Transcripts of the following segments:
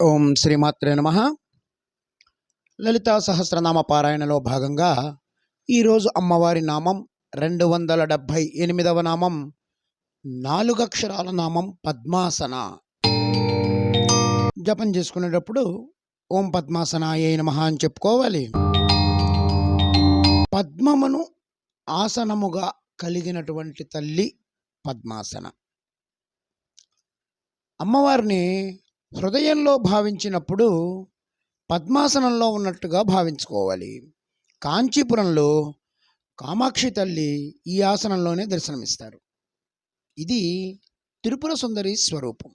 ఓం శ్రీమాత్రే నమ. లలితా సహస్రనామ పారాయణలో భాగంగా ఈరోజు అమ్మవారి నామం రెండు వందల డెబ్భై ఎనిమిదవ నామం నాలుగక్షరాల నామం పద్మాసన. జపం చేసుకునేటప్పుడు ఓం పద్మాసన ఏ నమ అని చెప్పుకోవాలి. పద్మమును ఆసనముగా కలిగినటువంటి తల్లి పద్మాసన. అమ్మవారిని హృదయంలో భావించినప్పుడు పద్మాసనంలో ఉన్నట్టుగా భావించుకోవాలి. కాంచీపురంలో కామాక్షి తల్లి ఈ ఆసనంలోనే దర్శనమిస్తారు. ఇది త్రిపుర సుందరి స్వరూపం.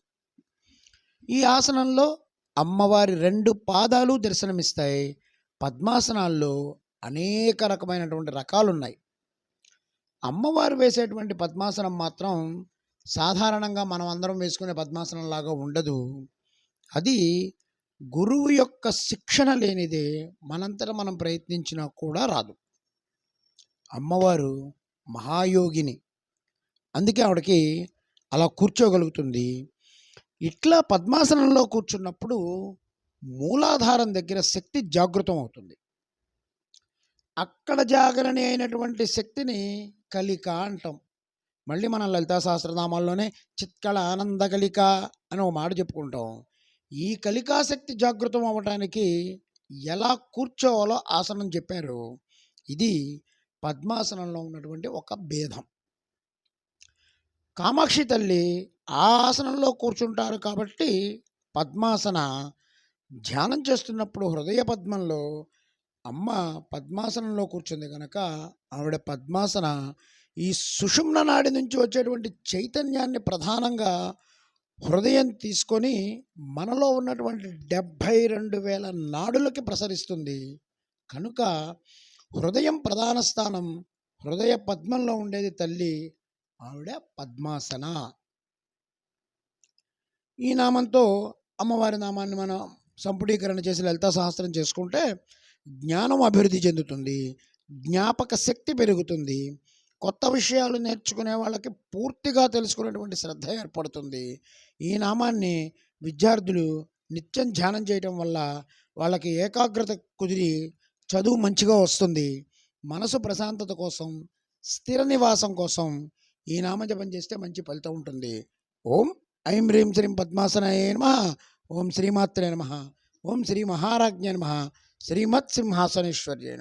ఈ ఆసనంలో అమ్మవారి రెండు పాదాలు దర్శనమిస్తాయి. పద్మాసనాల్లో అనేక రకమైనటువంటి రకాలు ఉన్నాయి అమ్మవారు వేసేటువంటి పద్మాసనం మాత్రం సాధారణంగా మనం అందరం వేసుకునే పద్మాసనం లాగా ఉండదు. అది గురువు యొక్క శిక్షణ లేనిదే మనంతట మనం ప్రయత్నించినా కూడా రాదు. అమ్మవారు మహాయోగిని. అందుకే ఆవిడకి అలా కూర్చోగలుగుతుంది. ఇట్లా పద్మాసనంలో కూర్చున్నప్పుడు మూలాధారం దగ్గర శక్తి జాగృతం అవుతుంది. అక్కడ జాగరణి అయినటువంటి శక్తిని కలిక అంటాం. మళ్ళీ మనం లలితా సహస్రనామాల్లోనే చిత్కళ ఆనంద కలిక అని ఒక మాట చెప్పుకుంటాం. ఈ కలికాశక్తి జాగృతం అవ్వటానికి ఎలా కూర్చోవాలో ఆసనం చెప్పారు ఇది పద్మాసనంలో ఉన్నటువంటి ఒక భేదం. కామాక్షి తల్లి ఆ ఆసనంలో కూర్చుంటారు కాబట్టి పద్మాసన ధ్యానం చేస్తున్నప్పుడు హృదయ పద్మంలో అమ్మ పద్మాసనంలో కూర్చుంది కనుక ఆవిడ పద్మాసన ఈ సుషుమ్న నాడి నుంచి వచ్చేటువంటి చైతన్యాన్ని ప్రధానంగా హృదయం తీసుకొని మనలో ఉన్నటువంటి డెబ్భై రెండు వేల నాడులకి ప్రసరిస్తుంది. కనుక హృదయం ప్రధాన స్థానం హృదయ పద్మంలో ఉండేది తల్లి ఆవిడ పద్మాసన. ఈ నామంతో అమ్మవారి నామాన్ని మనం సంపుటీకరణ చేసి లలితా సహస్రం చేసుకుంటే జ్ఞానం అభివృద్ధి చెందుతుంది జ్ఞాపక శక్తి పెరుగుతుంది. కొత్త విషయాలు నేర్చుకునే వాళ్ళకి పూర్తిగా తెలుసుకునేటువంటి శ్రద్ధ ఏర్పడుతుంది. ఈ నామాన్ని విద్యార్థులు నిత్యం ధ్యానం చేయటం వల్ల వాళ్ళకి ఏకాగ్రత కుదిరి చదువు మంచిగా వస్తుంది. మనసు ప్రశాంతత కోసం స్థిర నివాసం కోసం ఈ నామజపం చేస్తే మంచి ఫలితం ఉంటుంది. ఓం ఐం హ్రీం శ్రీం పద్మాసనాయ నమ. ఓం శ్రీమాత్రే నమ. ఓం శ్రీ మహారాజ్ఞ నమ. శ్రీమత్ సింహాసనేశ్వర్య